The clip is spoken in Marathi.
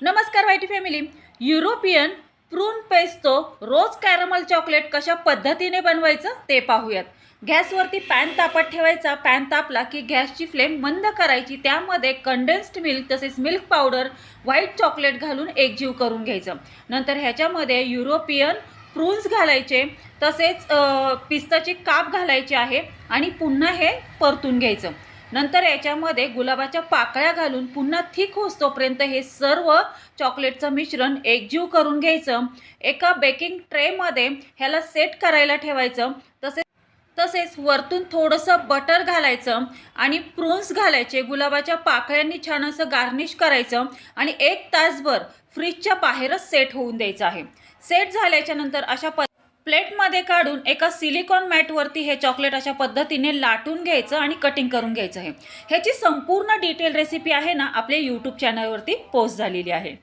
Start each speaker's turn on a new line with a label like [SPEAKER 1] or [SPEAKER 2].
[SPEAKER 1] नमस्कार YT family. European prune pesto rose caramel chocolate कशा पद्धतीने बनवायचं ते पाहूयात. गॅसवरती पॅन तापत ठेवायचा. पॅन तापला की गॅसची फ्लेम मंद करायची. त्यामध्ये कंडेन्स्ड मिल्क तसेच मिल्क पावडर व्हाईट चॉकलेट घालून एकजीव करून घ्यायचं. नंतर ह्याच्यामध्ये युरोपियन प्रून्स घालायचे. तसेच पिस्ताची पिस्ताचे काप घालायचे आहे आणि पुन्हा हे परतून घ्यायचं. नंतर याच्यामध्ये गुलाबाच्या पाकळ्या घालून पुन्हा थिक होतोपर्यंत हे सर्व चॉकलेटचं मिश्रण एकजीव करून घ्यायचं. एका बेकिंग ट्रेमध्ये ह्याला सेट करायला ठेवायचं. तसेच तसेच वरतून थोडंसं बटर घालायचं आणि प्रून्स घालायचे. गुलाबाच्या पाकळ्यांनी छान असं गार्निश करायचं आणि एक तासभर फ्रीजच्या बाहेरच सेट होऊन द्यायचं आहे. सेट झाल्याच्यानंतर अशा प प्लेटमध्ये काढून एका सिलिकॉन मॅटवरती हे चॉकलेट अशा पद्धतीने लाटून घ्यायचं आणि कटिंग करून घ्यायचं आहे. ह्याची संपूर्ण डिटेल रेसिपी आहे ना आपल्या यूट्यूब चॅनलवरती पोस्ट झालेली आहे.